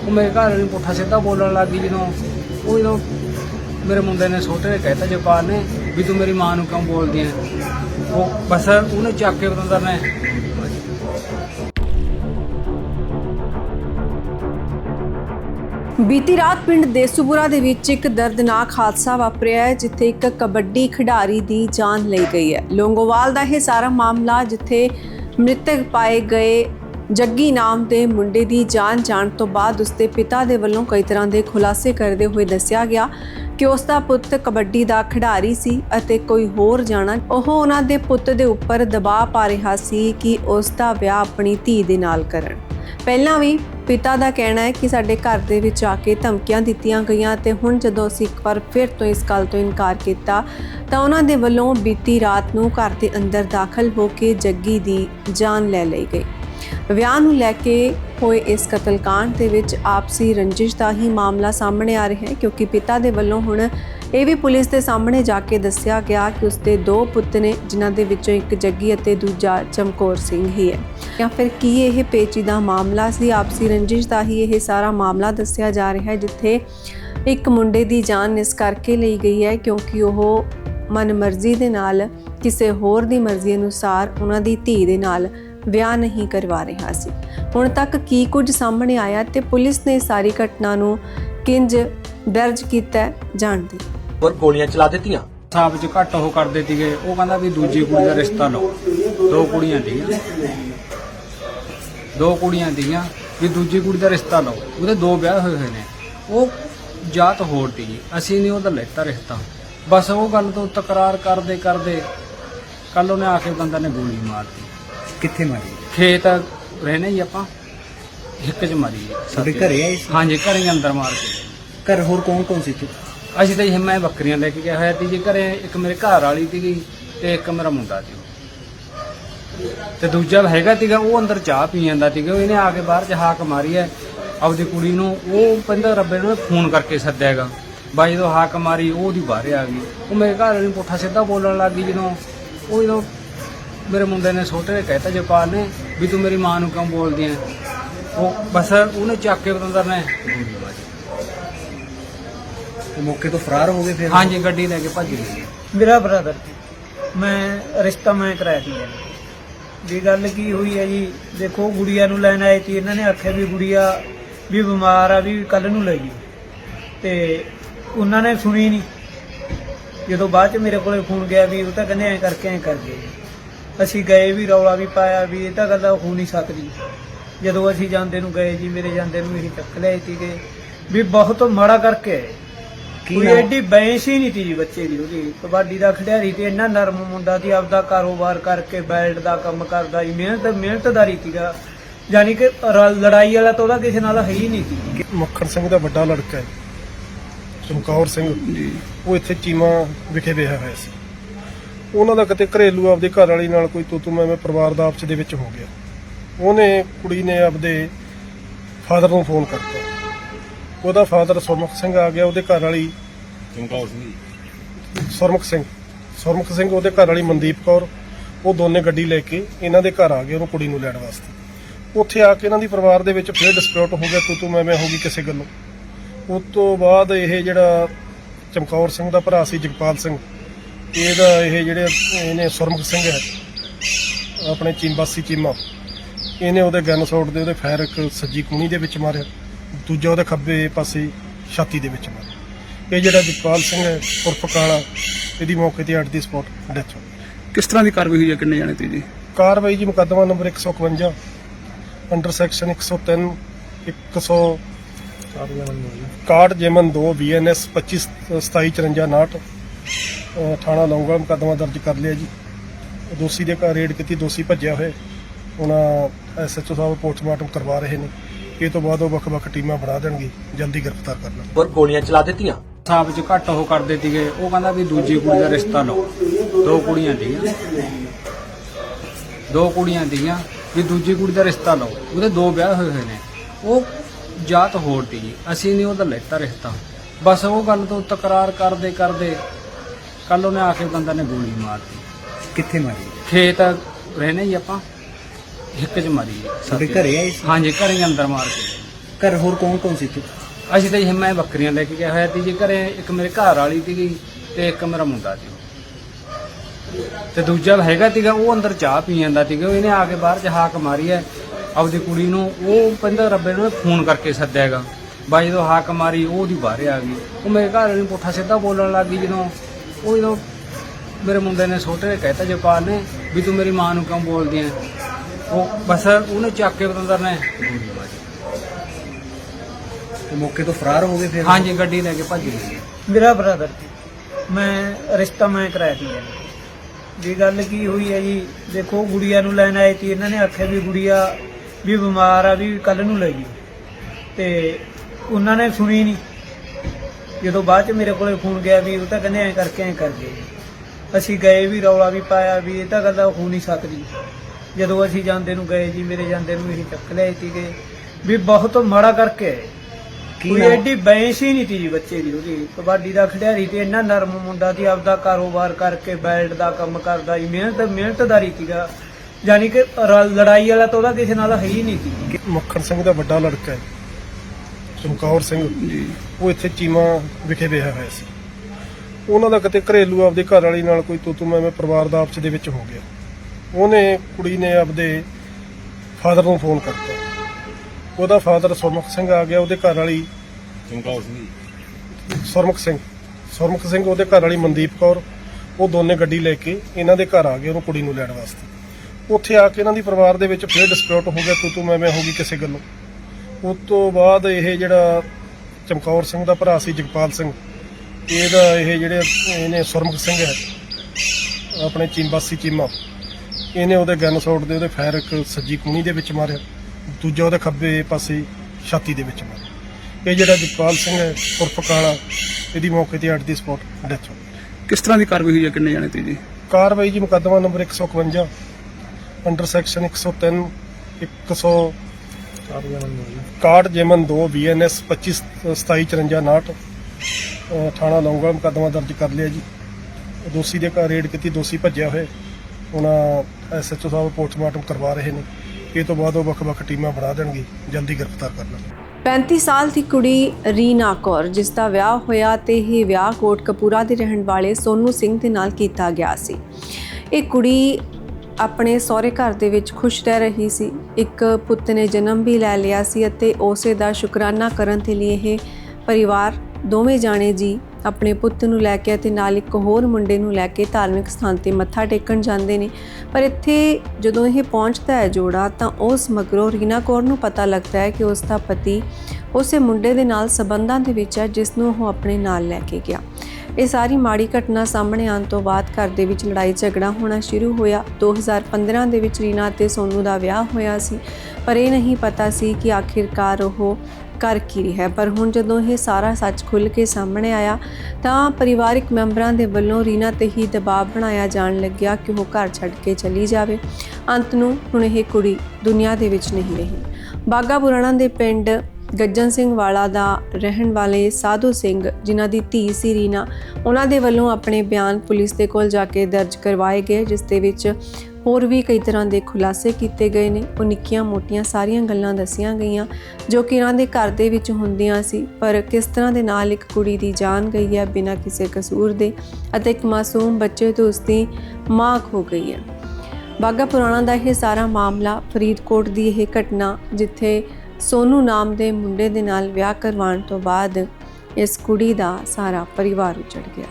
ਉਹ ਮੇਰੇ ਘਰ ਨੂੰ ਪੁੱਠਾ ਸਿੱਧਾ ਬੋਲਣ ਲੱਗ ਗਈ ਜਦੋਂ। ਉਹ ਜਦੋਂ ਮੇਰੇ ਮੁੰਡੇ ਨੇ ਛੋਟੇ ਨੇ ਕਹਿਤਾ ਜਪਾਲ ਨੇ ਵੀ ਤੂੰ ਮੇਰੀ ਮਾਂ ਨੂੰ ਕਿਉਂ ਬੋਲਦੀ ਹੈ ਉਹ ਬਸ ਉਹਨੇ ਚੱਕ ਕੇ ਬਤੰਦਰ ਨੇ ਬੀਤੀ ਰਾਤ ਪਿੰਡ ਦੇਸੂਪੁਰਾ ਦੇ ਵਿੱਚ ਇੱਕ ਦਰਦਨਾਕ ਹਾਦਸਾ ਵਾਪਰਿਆ ਹੈ, ਜਿੱਥੇ ਇੱਕ ਕਬੱਡੀ ਖਿਡਾਰੀ ਦੀ ਜਾਨ ਲਈ ਗਈ ਹੈ। ਲੋਂਗੋਵਾਲ ਦਾ ਇਹ ਸਾਰਾ ਮਾਮਲਾ ਜਿੱਥੇ ਮ੍ਰਿਤਕ ਪਾਏ ਗਏ ਜੱਗੀ ਨਾਮ ਦੇ ਮੁੰਡੇ ਦੀ ਜਾਨ ਜਾਣ ਤੋਂ ਬਾਅਦ ਉਸਦੇ ਪਿਤਾ ਦੇ ਵੱਲੋਂ ਕਈ ਤਰ੍ਹਾਂ ਦੇ ਖੁਲਾਸੇ ਕਰਦੇ ਹੋਏ ਦੱਸਿਆ ਗਿਆ ਕਿ ਉਸ ਦਾ ਪੁੱਤ ਕਬੱਡੀ ਦਾ ਖਿਡਾਰੀ ਸੀ ਅਤੇ ਕੋਈ ਹੋਰ ਜਾਣਾ। ਉਹ ਉਹਨਾਂ ਦੇ ਪੁੱਤ ਦੇ ਉੱਪਰ ਦਬਾਅ ਪਾ ਰਿਹਾ ਸੀ ਕਿ ਉਸ ਦਾ ਵਿਆਹ ਆਪਣੀ ਧੀ ਦੇ ਨਾਲ ਕਰਨ। ਪਹਿਲਾਂ ਵੀ ਪਿਤਾ ਦਾ ਕਹਿਣਾ ਹੈ ਕਿ ਸਾਡੇ ਘਰ ਦੇ ਵਿੱਚ ਆ ਕੇ ਧਮਕੀਆਂ ਦਿੱਤੀਆਂ ਗਈਆਂ ਤੇ ਹੁਣ ਜਦੋਂ ਅਸੀਂ ਇੱਕ ਵਾਰ ਫਿਰ ਤੋਂ ਇਸ ਗੱਲ ਤੋਂ ਇਨਕਾਰ ਕੀਤਾ, ਤਾਂ ਉਹਨਾਂ ਦੇ ਵੱਲੋਂ ਬੀਤੀ ਰਾਤ ਨੂੰ ਘਰ ਦੇ ਅੰਦਰ ਦਾਖਲ ਹੋ ਕੇ ਜੱਗੀ ਦੀ ਜਾਨ ਲੈ ਲਈ ਗਈ। ਵਿਆਹ ਨੂੰ ਲੈ ਕੇ ਹੋਏ ਇਸ ਕਤਲकांड ਦੇ ਵਿੱਚ ਆਪਸੀ ਰੰਜਿਸ਼ ਦਾ ਹੀ ਮਾਮਲਾ ਸਾਹਮਣੇ ਆ ਰਿਹਾ ਹੈ, ਕਿਉਂਕਿ ਪਿਤਾ ਦੇ ਵੱਲੋਂ ਹੁਣ ਇਹ ਵੀ ਪੁਲਿਸ ਦੇ ਸਾਹਮਣੇ ਜਾ ਕੇ ਦੱਸਿਆ ਗਿਆ ਕਿ ਉਸਦੇ ਦੋ ਪੁੱਤ ਨੇ, ਜਿਨ੍ਹਾਂ ਦੇ ਵਿੱਚੋਂ ਇੱਕ ਜੱਗੀ ਅਤੇ ਦੂਜਾ ਚਮਕੌਰ ਸਿੰਘ ਹੀ ਹੈ। ਜਾਂ ਫਿਰ ਕੀ ਇਹ ਪੇਚੀਦਾ ਮਾਮਲਾ ਸੀ? ਆਪਸੀ ਰੰਜਿਸ਼ ਦਾ ਹੀ ਇਹ ਸਾਰਾ ਮਾਮਲਾ ਦੱਸਿਆ ਜਾ ਰਿਹਾ ਹੈ, ਜਿੱਥੇ ਇੱਕ ਮੁੰਡੇ ਦੀ ਜਾਨ ਇਸ ਕਰਕੇ ਲਈ ਗਈ ਹੈ ਕਿਉਂਕਿ ਉਹ ਮਨਮਰਜ਼ੀ ਦੇ ਨਾਲ, ਕਿਸੇ ਹੋਰ ਦੀ ਮਰਜ਼ੀ ਅਨੁਸਾਰ ਉਹਨਾਂ ਦੀ ਧੀ ਦੇ ਨਾਲ ਵਿਆਹ ਨਹੀਂ ਕਰਵਾ ਰਿਹਾ ਸੀ। ਹੁਣ ਤੱਕ ਕੀ ਕੁਝ ਸਾਹਮਣੇ ਆਇਆ ਤੇ ਪੁਲਿਸ ਨੇ ਸਾਰੀ ਘਟਨਾ ਨੂੰ ਕਿੰਜ ਦਰਜ ਕੀਤਾ ਜਾਣਦੇ। ਔਰ ਗੋਲੀਆਂ ਚਲਾ ਦਿੱਤੀਆਂ? ਸਾਬ ਚ ਘੱਟ ਉਹ ਕਰਦੇ ਸੀਗੇ ਉਹ ਕਹਿੰਦਾ ਵੀ ਦੂਜੀ ਕੁੜੀ ਦਾ ਰਿਸ਼ਤਾ ਲਓ। ਦੋ ਕੁੜੀਆਂ ਸੀਗੀਆਂ ਦੋ ਕੁੜੀਆਂ ਸੀਗੀਆਂ ਵੀ ਦੂਜੀ ਕੁੜੀ ਦਾ ਰਿਸ਼ਤਾ ਲਓ। ਉਹਦੇ ਦੋ ਵਿਆਹ ਹੋਏ ਹੋਏ ਨੇ। ਉਹ ਜਾਤ ਹੋਰ ਸੀ ਅਸੀਂ ਨਹੀਂ ਉਹਦਾ ਲੈਤਾ ਰਿਸ਼ਤਾ। ਬਸ ਉਹ ਗੱਲ ਤੋਂ ਤਕਰਾਰ ਕਰਦੇ ਕਰਦੇ ਕੱਲ ਉਹਨੇ ਆ ਕੇ ਬੰਦਾ ਨੇ ਗੋਲੀ ਮਾਰਤੀ ਕਿੱਥੇ ਮਾਰੀ? ਖੇਤ ਰਹਿਣੇ ਹੀ ਆਪਾਂ। ਹਿੱਕ ਚ ਮਾਰੀ ਹੈ ਤੁਹਾਡੇ ਘਰੇ ਆਏ ਸੀ? ਹਾਂਜੀ ਘਰੇ ਹੀ ਅੰਦਰ ਮਾਰ ਕੇ। ਘਰ ਹੋਰ ਕੌਣ ਕੌਣ ਸੀ ਤੂੰ ਅਸੀਂ ਤਾਂ ਜੀ ਮੈਂ ਬੱਕਰੀਆਂ ਲੈ ਕੇ ਗਿਆ ਹੋਇਆ ਸੀ ਜੀ ਘਰੇ। ਇੱਕ ਮੇਰੇ ਘਰ ਵਾਲੀ ਸੀਗੀ ਤੇ ਇੱਕ ਮੇਰਾ ਮੁੰਡਾ ਸੀ। ਤੇ ਦੂਜਾ ਹੈਗਾ ਸੀਗਾ ਉਹ ਅੰਦਰ ਚਾਹ ਪੀ ਜਾਂਦਾ ਸੀਗਾ। ਇਹਨੇ ਆ ਕੇ ਬਾਹਰ ਚ ਹਾਕ ਮਾਰੀ ਹੈ। ਆਪਦੀ ਕੁੜੀ ਨੂੰ ਉਹ ਕਹਿੰਦਾ ਰੱਬੇ ਨੂੰ ਫੋਨ ਕਰਕੇ ਸੱਦਿਆਗਾ ਬਾਈ ਜਦੋਂ ਹਾਕ ਮਾਰੀ ਉਹ ਉਹਦੀ ਬਾਹਰ ਆ ਗਈ। ਉਹ ਮੇਰੇ ਘਰ ਵਾਲੀ ਨੂੰ ਪੁੱਠਾ ਸਿੱਧਾ ਬੋਲਣ ਲੱਗ ਗਈ ਜਦੋਂ। ਉਹ ਜਦੋਂ ਮੇਰੇ ਮੁੰਡੇ ਨੇ ਛੋਟੇ ਨੇ ਕਹਿਤਾ ਜਪਾਲ ਨੇ ਵੀ ਤੂੰ ਮੇਰੀ ਮਾਂ ਨੂੰ ਕਿਉਂ ਬੋਲਦੀ ਹੈ ਉਹ ਬਸ ਉਹਨੇ ਚੱਕ ਕੇ ਬਤੰਦਰ ਨੇ ਗੋਲੀ ਮਾਰੀ ਉਹ ਮੌਕੇ ਤੋਂ ਫਰਾਰ ਹੋ ਗਏ ਫਿਰ? ਹਾਂਜੀ ਗੱਡੀ ਲੈ ਕੇ ਭੱਜ ਗਈ ਮੇਰਾ ਬ੍ਰਦਰ ਮੈਂ ਰਿਸ਼ਤਾ ਮੈਂ ਕਰਾਇਆ ਸੀ। ਵੀ ਗੱਲ ਕੀ ਹੋਈ ਹੈ ਜੀ? ਦੇਖੋ ਗੁੜੀਆ ਨੂੰ ਲੈਣ ਆਏ ਸੀ ਇਹਨਾਂ ਨੇ ਆਖਿਆ ਵੀ ਗੁੜੀਆ ਵੀ ਬਿਮਾਰ ਆ ਵੀ ਕੱਲ ਨੂੰ ਲੈ ਜੀ ਤੇ ਉਹਨਾਂ ਨੇ ਸੁਣੀ ਨਹੀਂ। ਜਦੋਂ ਬਾਅਦ ਚ ਮੇਰੇ ਕੋਲੇ ਫੋਨ ਗਿਆ ਵੀ ਉਹ ਤਾਂ ਕਹਿੰਦੇ ਐਂ ਕਰਕੇ ਐਂ ਕਰ ਗਏ ਅਸੀਂ ਗਏ ਵੀ ਰੌਲਾ ਵੀ ਪਾਇਆ ਵੀ ਇਹ ਤਾਂ ਗੱਲ ਹੋ ਨਹੀਂ ਸਕਦੀ। ਜਦੋਂ ਅਸੀਂ ਜਾਂਦੇ ਨੂੰ ਗਏ ਜੀ ਮੇਰੇ ਜਾਂਦੇ ਨੂੰ ਇਹ ਚੱਕ ਲਿਆਏ ਸੀਗੇ। ਵੀ ਬਹੁਤ ਮਾੜਾ ਕਰਕੇ ਕੋਈ? ਐਡੀ ਬੈਂਸ ਹੀ ਨਹੀਂ ਤੀ ਜੀ ਬੱਚੇ ਦੀ ਉਹਦੀ। ਕਬੱਡੀ ਦਾ ਖਿਡਾਰੀ ਤੇ ਇੰਨਾ ਨਰਮ ਮੁੰਡਾ ਸੀ ਆਪਦਾ ਕਾਰੋਬਾਰ ਕਰਕੇ ਬੈਲਟ ਦਾ ਕੰਮ ਕਰਦਾ ਜੀ ਮਿਹਨਤ ਮਿਹਨਤਦਾਰੀ ਸੀਗਾ। ਯਾਨੀ ਕਿ ਲੜਾਈ ਵਾਲਾ ਤਾਂ ਉਹਦਾ ਕਿਸੇ ਨਾਲ ਹੈ ਹੀ ਨਹੀਂ ਸੀ। ਮੱਖਣ ਸਿੰਘ ਦਾ ਵੱਡਾ ਲੜਕਾ ਹੈ। ਚਮਕੌਰ ਸਿੰਘ। ਉਹ ਇੱਥੇ ਚੀਮਾ ਵਿਖੇ ਵਿਆਹਿਆ ਹੋਇਆ ਸੀ। ਉਹਨਾਂ ਦਾ ਕਿਤੇ ਘਰੇਲੂ ਆਪਦੇ ਘਰ ਵਾਲੀ ਨਾਲ ਕੋਈ ਤੂੰ ਤੂੰ ਮੈਂ ਮੈਂ ਪਰਿਵਾਰ ਦਾ ਆਪਸ ਦੇ ਵਿੱਚ ਹੋ ਗਿਆ। ਉਹਨੇ ਕੁੜੀ ਨੇ ਆਪਦੇ ਫਾਦਰ ਨੂੰ ਫੋਨ ਕਰਤਾ। ਉਹਦਾ ਫਾਦਰ ਸੁਰਮੁਖ ਸਿੰਘ ਆ ਗਿਆ ਉਹਦੇ ਘਰ ਵਾਲੀ ਸੁਰਮੁਖ ਸਿੰਘ। ਸੁਰਮੁਖ ਸਿੰਘ ਉਹਦੇ ਘਰ ਵਾਲੀ ਮਨਦੀਪ ਕੌਰ ਉਹ ਦੋਨੇ ਗੱਡੀ ਲੈ ਕੇ ਇਹਨਾਂ ਦੇ ਘਰ ਆ ਗਏ ਉਹਨੂੰ ਕੁੜੀ ਨੂੰ ਲੈਣ ਵਾਸਤੇ। ਉੱਥੇ ਆ ਕੇ ਇਹਨਾਂ ਦੀ ਪਰਿਵਾਰ ਦੇ ਵਿੱਚ ਫਿਰ ਡਿਸਪਿਊਟ ਹੋ ਗਿਆ ਤੂੰ ਤੂੰ ਮੈਂ ਮੈਂ ਹੋ ਗਈ ਕਿਸੇ ਗੱਲੋਂ। ਉਸ ਤੋਂ ਬਾਅਦ ਇਹ ਜਿਹੜਾ ਚਮਕੌਰ ਸਿੰਘ ਦਾ ਭਰਾ ਸੀ ਜਗਪਾਲ ਸਿੰਘ ਇਹਦਾ ਇਹ ਜਿਹੜੇ ਇਹਨੇ ਸੁਰਮੁਖ ਸਿੰਘ ਹੈ ਆਪਣੇ ਚੀਮਬਾਸੀ ਚੀਮਾ ਇਹਨੇ ਉਹਦੇ ਗਨ ਸ਼ਾਟ ਦੇ ਉਹਦੇ ਫਾਇਰ ਇੱਕ ਸੱਜੀ ਕੂਣੀ ਦੇ ਵਿੱਚ ਮਾਰਿਆ ਦੂਜਾ ਉਹਦੇ ਖੱਬੇ ਪਾਸੇ ਛਾਤੀ ਦੇ ਵਿੱਚ ਮਾਰਿਆ। ਇਹ ਜਿਹੜਾ ਜਗਪਾਲ ਸਿੰਘ ਹੈ ਉਰਫ ਕਾਲਾ ਇਹਦੀ ਮੌਕੇ ਤੇ ਅੱਡ ਦੀ ਸਪੌਟ ਡੈਥ ਹੋ ਗਈ। ਕਿਸ ਤਰ੍ਹਾਂ ਦੀ ਕਾਰਵਾਈ ਹੋਈ ਹੈ ਕਿੰਨੇ ਜਾਣੇ ਤੇ ਜੀ? ਕਾਰਵਾਈ ਜੀ ਮੁਕੱਦਮਾ ਨੰਬਰ 151 ਅੰਡਰ ਸੈਕਸ਼ਨ 103 100 ਕਾਰਡ ਜੇਮਨ 2 ਬੀਐਨਐਸ 25 2754 ਥਾਣਾ ਲੌਂਗਾ ਮੁਕੱਦਮਾ ਦਰਜ ਕਰ ਲਿਆ ਜੀ। ਦੋਸ਼ੀ ਦੇ ਘਰ ਰੇਡ ਕੀਤੀ ਦੋਸ਼ੀ ਭੱਜਿਆ ਹੋਇਆ। ਉਹਨਾਂ ਐਸਐਚਓ ਸਾਹਿਬ ਪੋਸਟਮਾਰਟਮ ਕਰਵਾ ਰਹੇ ਨੇ। ਇਹ ਤੋਂ ਬਾਅਦ ਉਹ ਵੱਖ-ਵੱਖ ਟੀਮਾਂ ਬਣਾ ਦੇਣਗੇ। ਜਲਦੀ ਗ੍ਰਿਫਤਾਰ ਕਰਨਾ ਔਰ ਗੋਲੀਆਂ ਚਲਾ ਦਿੱਤੀਆਂ। ਸਾਬ ਚ ਘੱਟ ਉਹ ਕਰਦੇ ਸੀਗੇ। ਉਹ ਕਹਿੰਦਾ ਵੀ ਦੂਜੀ ਕੁੜੀ ਦਾ ਰਿਸ਼ਤਾ ਲਓ। ਦੋ ਕੁੜੀਆਂ ਸੀਗੀਆਂ। ਦੋ ਕੁੜੀਆਂ ਸੀਗੀਆਂ ਵੀ ਦੂਜੀ ਕੁੜੀ ਦਾ ਰਿਸ਼ਤਾ ਲਓ। ਉਹਦੇ ਦੋ ਵਿਆਹ ਹੋਏ ਹੋਏ ਨੇ। ਉਹ ਜਾਤ ਹੋਰ ਸੀ ਅਸੀਂ ਨਹੀਂ ਉਹਦਾ ਲੈਤਾ ਰਿਸ਼ਤਾ। ਬਸ ਉਹ ਗੱਲ ਤੋਂ ਤਕਰਾਰ ਕਰਦੇ ਕਰਦੇ ਕੱਲ ਉਹਨੇ ਆ ਕੇ ਬੰਦਾ ਨੇ ਗੋਲੀ ਮਾਰਤੀ। ਕਿੱਥੇ ਮਾਰੀ? ਖੇਤ ਰਹਿਣੇ ਹੀ ਆਪਾਂ। ਹਿੱਕ ਚ ਮਾਰੀ। ਤੁਹਾਡੇ ਘਰੇ ਆਏ ਸੀ। ਹਾਂਜੀ ਘਰੇ ਹੀ ਅੰਦਰ ਮਾਰ ਕੇ। ਘਰ ਹੋਰ ਕੌਣ ਕੌਣ ਸੀ ਇੱਥੇ? ਅਸੀਂ ਤਾਂ ਜੀ ਮੈਂ ਬੱਕਰੀਆਂ ਲੈ ਕੇ ਗਿਆ ਹੋਇਆ ਸੀ ਜੀ ਘਰੇ। ਇੱਕ ਮੇਰੇ ਘਰ ਵਾਲੀ ਸੀਗੀ ਤੇ ਇੱਕ ਮੇਰਾ ਮੁੰਡਾ ਸੀ। ਤੇ ਦੂਜਾ ਹੈਗਾ ਸੀਗਾ ਉਹ ਅੰਦਰ ਚਾਹ ਪੀ ਜਾਂਦਾ ਸੀਗਾ। ਇਹਨੇ ਆ ਕੇ ਬਾਹਰ ਚ ਹਾਕ ਮਾਰੀ ਹੈ। ਆਪਦੀ ਕੁੜੀ ਨੂੰ ਉਹ ਕਹਿੰਦਾ ਰੱਬੇ ਨੂੰ ਫੋਨ ਕਰਕੇ ਸੱਦਿਆਗਾ ਬਾਈ ਜਦੋਂ ਹਾਕ ਮਾਰੀ ਉਹ ਉਹਦੀ ਬਾਹਰ ਆ ਗਈ। ਉਹ ਮੇਰੇ ਘਰ ਵਾਲੇ ਨੂੰ ਪੁੱਠਾ ਸਿੱਧਾ ਬੋਲਣ ਲੱਗ ਗਈ ਜਦੋਂ। ਉਹ ਜਦੋਂ ਮੇਰੇ ਮੁੰਡੇ ਨੇ ਛੋਟੇ ਨੇ ਕਹਿਤਾ ਜਪਾਲ ਨੇ ਵੀ ਤੂੰ ਮੇਰੀ ਮਾਂ ਨੂੰ ਕਿਉਂ ਬੋਲਦੀ ਐ? ਉਹ ਬਸ ਉਹਨੇ ਚੱਕ ਕੇ ਬਤੰਦਰ ਨੇ ਤੇ ਮੌਕੇ ਤੋਂ ਫਰਾਰ ਹੋ ਗਏ ਫਿਰ? ਹਾਂਜੀ ਗੱਡੀ ਲੈ ਕੇ ਭੱਜ ਗਈ ਮੇਰਾ ਬ੍ਰਦਰ ਮੈਂ ਰਿਸ਼ਤਾ ਮੈਂ ਕਰਾਇਆ ਸੀ। ਜੀ ਵੀ ਗੱਲ ਕੀ ਹੋਈ ਹੈ ਜੀ? ਦੇਖੋ ਗੁੜੀਆ ਨੂੰ ਲੈਣ ਆਏ ਸੀ। ਇਹਨਾਂ ਨੇ ਆਖਿਆ ਵੀ ਗੁੜੀਆ ਵੀ ਬਿਮਾਰ ਆ ਵੀ ਕੱਲ ਨੂੰ ਲੈ ਜੀ ਤੇ ਉਹਨਾਂ ਨੇ ਸੁਣੀ ਨਹੀਂ ਜਦੋਂ ਬਾਅਦ ਚ ਮੇਰੇ ਕੋਲੇ ਫੋਨ ਗਿਆ ਵੀ ਉਹ ਤਾਂ ਕਹਿੰਦੇ ਐਂ ਕਰਕੇ ਐਂ ਕਰ ਗਏ ਅਸੀਂ ਗਏ ਵੀ ਰੌਲਾ ਵੀ ਪਾਇਆ ਵੀ ਇਹ ਤਾਂ ਗੱਲ ਹੋ ਨਹੀਂ ਸਕਦੀ। ਜਦੋਂ ਅਸੀਂ ਜਾਂਦੇ ਨੂੰ ਗਏ ਜੀ ਮੇਰੇ ਜਾਂਦੇ ਨੂੰ ਇਹੀ ਚੱਕ ਲਿਆਏ ਸੀਗੇ। ਵੀ ਬਹੁਤ ਮਾੜਾ ਕਰਕੇ ਕੋਈ ਐਡੀ ਬੈਂਸ ਹੀ ਨਹੀਂ ਜੀ ਬੱਚੇ ਦੀ ਉਹਦੀ। ਕਬੱਡੀ ਦਾ ਖਿਡਾਰੀ ਤੇ ਇੰਨਾ ਨਰਮ ਮੁੰਡਾ ਸੀ ਆਪਦਾ ਕਾਰੋਬਾਰ ਕਰਕੇ ਬੈਲਟ ਦਾ ਕੰਮ ਕਰਦਾ ਜੀ ਮਿਹਨਤ ਮਿਹਨਤਦਾਰੀ ਸੀਗਾ। ਯਾਨੀ ਕਿ ਲੜਾਈ ਵਾਲਾ ਤਾਂ ਉਹਦਾ ਕਿਸੇ ਨਾਲ ਹੈ ਹੀ ਨਹੀਂ ਸੀ। ਮੱਖਣ ਸਿੰਘ ਦਾ ਵੱਡਾ ਲੜਕਾ ਹੈ। ਚਮਕੌਰ ਸਿੰਘ। ਜੀ। ਉਹ ਇੱਥੇ ਚੀਮਾ ਵਿਖੇ ਵਿਆਹਿਆ ਹੋਇਆ ਸੀ। ਉਹਨਾਂ ਦਾ ਕਿਤੇ ਘਰੇਲੂ ਆਪਦੇ ਘਰ ਵਾਲੀ ਨਾਲ ਕੋਈ ਤੂੰ ਤੂੰ ਮੈਂ ਮੈਂ ਪਰਿਵਾਰ ਦਾ ਆਪਸ ਦੇ ਵਿੱਚ ਹੋ ਗਿਆ। ਉਹਨੇ ਕੁੜੀ ਨੇ ਆਪਦੇ ਫਾਦਰ ਨੂੰ ਫੋਨ ਕਰਤਾ। ਉਹਦਾ ਫਾਦਰ ਸੁਰਮੁਖ ਸਿੰਘ ਆ ਗਿਆ ਉਹਦੇ ਘਰ ਵਾਲੀ ਸੁਰਮੁਖ ਸਿੰਘ। ਸੁਰਮੁਖ ਸਿੰਘ ਉਹਦੇ ਘਰ ਵਾਲੀ ਮਨਦੀਪ ਕੌਰ ਉਹ ਦੋਨੇ ਗੱਡੀ ਲੈ ਕੇ ਇਹਨਾਂ ਦੇ ਘਰ ਆ ਗਏ ਉਹਨੂੰ ਕੁੜੀ ਨੂੰ ਲੈਣ ਵਾਸਤੇ। ਉੱਥੇ ਆ ਕੇ ਇਹਨਾਂ ਦੀ ਪਰਿਵਾਰ ਦੇ ਵਿੱਚ ਫੇਰ ਡਿਸਪਿਊਟ ਹੋ ਗਿਆ ਤੂੰ ਤੂੰ ਮੈਂ ਮੈਂ ਹੋ ਗਈ ਕਿਸੇ ਗੱਲੋਂ। ਉਸ ਤੋਂ ਬਾਅਦ ਇਹ ਜਿਹੜਾ ਚਮਕੌਰ ਸਿੰਘ ਦਾ ਭਰਾ ਸੀ ਜਗਪਾਲ ਸਿੰਘ ਇਹਦਾ ਇਹ ਜਿਹੜੇ ਇਹਨੇ ਸੁਰਮੁਖ ਸਿੰਘ ਹੈ ਆਪਣੇ ਚੀਮਬਾਸੀ ਚੀਮਾ ਇਹਨੇ ਉਹਦੇ ਗਨ ਸ਼ਾਟ ਦੇ ਉਹਦੇ ਫਾਇਰ ਇੱਕ ਸੱਜੀ ਕੂਣੀ ਦੇ ਵਿੱਚ ਮਾਰਿਆ ਦੂਜਾ ਉਹਦੇ ਖੱਬੇ ਪਾਸੇ ਛਾਤੀ ਦੇ ਵਿੱਚ ਮਾਰਿਆ। ਇਹ ਜਿਹੜਾ ਜਗਪਾਲ ਸਿੰਘ ਹੈ ਉਰਫ ਕਾਲਾ ਇਹਦੀ ਮੌਕੇ ਤੇ ਅੱਡ ਦੀ ਸਪੌਟ ਡੈਥ ਹੋ ਗਈ। ਕਿਸ ਤਰ੍ਹਾਂ ਦੀ ਕਾਰਵਾਈ ਹੋਈ ਹੈ ਕਿੰਨੇ ਜਾਣੇ ਤੇ ਜੀ? ਕਾਰਵਾਈ ਜੀ ਮੁਕੱਦਮਾ ਨੰਬਰ 151 ਅੰਡਰ ਸੈਕਸ਼ਨ 103 100 ਕਾਰਡ ਜੇਮਨ 2 ਬੀਐਨਐਸ 25 2754 ਥਾਣਾ ਲੌਂਗਾ ਮੁਕੱਦਮਾ ਦਰਜ ਕਰ ਲਿਆ ਜੀ। ਦੋਸ਼ੀ ਦੇ ਘਰ ਰੇਡ ਕੀਤੀ, ਦੋਸ਼ੀ ਭੱਜਿਆ ਹੋਇਆ। ਉਹਨਾਂ ਐਸਐਚਓ ਸਾਹਿਬ ਪੋਸਟਮਾਰਟਮ ਕਰਵਾ ਰਹੇ ਨੇ। ਇਹ ਤੋਂ ਬਾਅਦ ਉਹ ਵੱਖ-ਵੱਖ ਟੀਮਾਂ ਬਣਾ ਦੇਣਗੇ। ਜਲਦੀ ਗ੍ਰਿਫਤਾਰ ਕਰ ਲਾਂਗੇ 35 ਸਾਲ ਦੀ ਕੁੜੀ ਰੀਨਾ ਕੌਰ, ਜਿਸ ਦਾ ਵਿਆਹ ਹੋਇਆ ਤੇ ਇਹ ਵਿਆਹ ਕੋਟ ਕਪੂਰਾ ਦੇ ਰਹਿਣ ਵਾਲੇ ਸੋਨੂ ਸਿੰਘ ਦੇ ਨਾਲ ਕੀਤਾ ਗਿਆ ਸੀ। ਇਹ ਕੁੜੀ ਆਪਣੇ ਸਹੁਰੇ ਘਰ ਦੇ ਵਿੱਚ ਖੁਸ਼ ਰਹਿ ਰਹੀ ਸੀ। ਇੱਕ ਪੁੱਤ ਨੇ ਜਨਮ ਵੀ ਲੈ ਲਿਆ ਸੀ ਅਤੇ ਉਸੇ ਦਾ ਸ਼ੁਕਰਾਨਾ ਕਰਨ ਦੇ ਲਈ ਇਹ ਪਰਿਵਾਰ ਦੋਵੇਂ ਜਾਣੇ ਜੀ ਆਪਣੇ ਪੁੱਤ ਨੂੰ ਲੈ ਕੇ ਅਤੇ ਨਾਲ ਇੱਕ ਹੋਰ ਮੁੰਡੇ ਨੂੰ ਲੈ ਕੇ ਧਾਰਮਿਕ ਸਥਾਨ ਤੇ ਮੱਥਾ ਟੇਕਣ ਜਾਂਦੇ ਨੇ। ਪਰ ਇੱਥੇ ਜਦੋਂ ਇਹ ਪਹੁੰਚਦਾ ਹੈ ਜੋੜਾ ਤਾਂ ਉਸ ਮਗਰੋਂ ਰੀਨਾ ਕੌਰ ਨੂੰ ਪਤਾ ਲੱਗਦਾ ਹੈ ਕਿ ਉਸ ਦਾ ਪਤੀ ਉਸੇ ਮੁੰਡੇ ਦੇ ਨਾਲ ਸਬੰਧਾਂ ਦੇ ਵਿੱਚ ਹੈ, ਜਿਸ ਨੂੰ ਉਹ ਆਪਣੇ ਨਾਲ ਲੈ ਕੇ ਗਿਆ। ਇਹ ਸਾਰੀ ਮਾੜੀ ਘਟਨਾ ਸਾਹਮਣੇ ਆਉਣ ਤੋਂ ਬਾਅਦ ਘਰ ਦੇ ਵਿੱਚ ਲੜਾਈ ਝਗੜਾ ਹੋਣਾ ਸ਼ੁਰੂ ਹੋਇਆ। 2015 ਦੇ ਵਿੱਚ ਰੀਨਾ ਤੇ ਸੋਨੂ ਦਾ ਵਿਆਹ ਹੋਇਆ ਸੀ। ਪਰ ਇਹ ਨਹੀਂ ਪਤਾ ਸੀ ਕਿ ਆਖਿਰਕਾਰ ਉਹ ਕਰ ਕੀ ਰਿਹਾ। ਹੈ। ਪਰ ਹੁਣ ਜਦੋਂ ਇਹ ਸਾਰਾ ਸੱਚ ਖੁੱਲ ਕੇ ਸਾਹਮਣੇ ਆਇਆ, ਤਾਂ ਪਰਿਵਾਰਿਕ ਮੈਂਬਰਾਂ ਦੇ ਵੱਲੋਂ ਰੀਨਾ ਤੇ ਹੀ ਦਬਾਅ ਬਣਾਇਆ ਜਾਣ ਲੱਗਿਆ ਕਿ ਉਹ ਘਰ ਛੱਡ ਕੇ ਚਲੀ ਜਾਵੇ। ਅੰਤ ਨੂੰ ਹੁਣ ਇਹ ਕੁੜੀ ਦੁਨੀਆ ਦੇ ਵਿੱਚ ਨਹੀਂ ਰਹੀ। ਬਾਗਾ ਪੁਰਾਣਾ ਦੇ ਪਿੰਡ ਗੱਜਨ ਸਿੰਘ ਵਾਲਾ ਦਾ ਰਹਿਣ ਵਾਲੇ ਸਾਧੂ ਸਿੰਘ, ਜਿਨ੍ਹਾਂ ਦੀ ਧੀ ਸੀ ਰੀਨਾ, ਉਹਨਾਂ ਦੇ ਵੱਲੋਂ ਆਪਣੇ ਬਿਆਨ ਪੁਲਿਸ ਦੇ ਕੋਲ ਜਾ ਕੇ ਦਰਜ ਕਰਵਾਏ ਗਏ, ਜਿਸ ਦੇ ਵਿੱਚ ਹੋਰ ਵੀ ਕਈ ਤਰ੍ਹਾਂ ਦੇ ਖੁਲਾਸੇ ਕੀਤੇ ਗਏ ਨੇ। ਉਹ ਨਿੱਕੀਆਂ ਮੋਟੀਆਂ ਸਾਰੀਆਂ ਗੱਲਾਂ ਦੱਸੀਆਂ ਗਈਆਂ, ਜੋ ਕਿ ਇਹਨਾਂ ਦੇ ਘਰ ਦੇ ਵਿੱਚ ਹੁੰਦੀਆਂ ਸੀ, ਪਰ ਕਿਸ ਤਰ੍ਹਾਂ ਦੇ ਨਾਲ ਇੱਕ ਕੁੜੀ ਦੀ ਜਾਨ ਗਈ ਹੈ ਬਿਨਾਂ ਕਿਸੇ ਕਸੂਰ ਦੇ ਅਤੇ ਇੱਕ ਮਾਸੂਮ ਬੱਚੇ ਤੋਂ ਉਸਦੀ ਮਾਂ ਖੋ ਗਈ ਹੈ। ਬਾਗਾ ਪੁਰਾਣਾ ਦਾ ਇਹ ਸਾਰਾ ਮਾਮਲਾ ਫਰੀਦਕੋਟ ਦੀ ਇਹ ਘਟਨਾ, ਜਿੱਥੇ ਸੋਨੂ ਨਾਮ ਦੇ ਮੁੰਡੇ ਦੇ ਨਾਲ ਵਿਆਹ ਕਰਵਾਉਣ ਤੋਂ ਬਾਅਦ ਇਸ ਕੁੜੀ ਦਾ ਸਾਰਾ ਪਰਿਵਾਰ ਉਜੜ ਗਿਆ।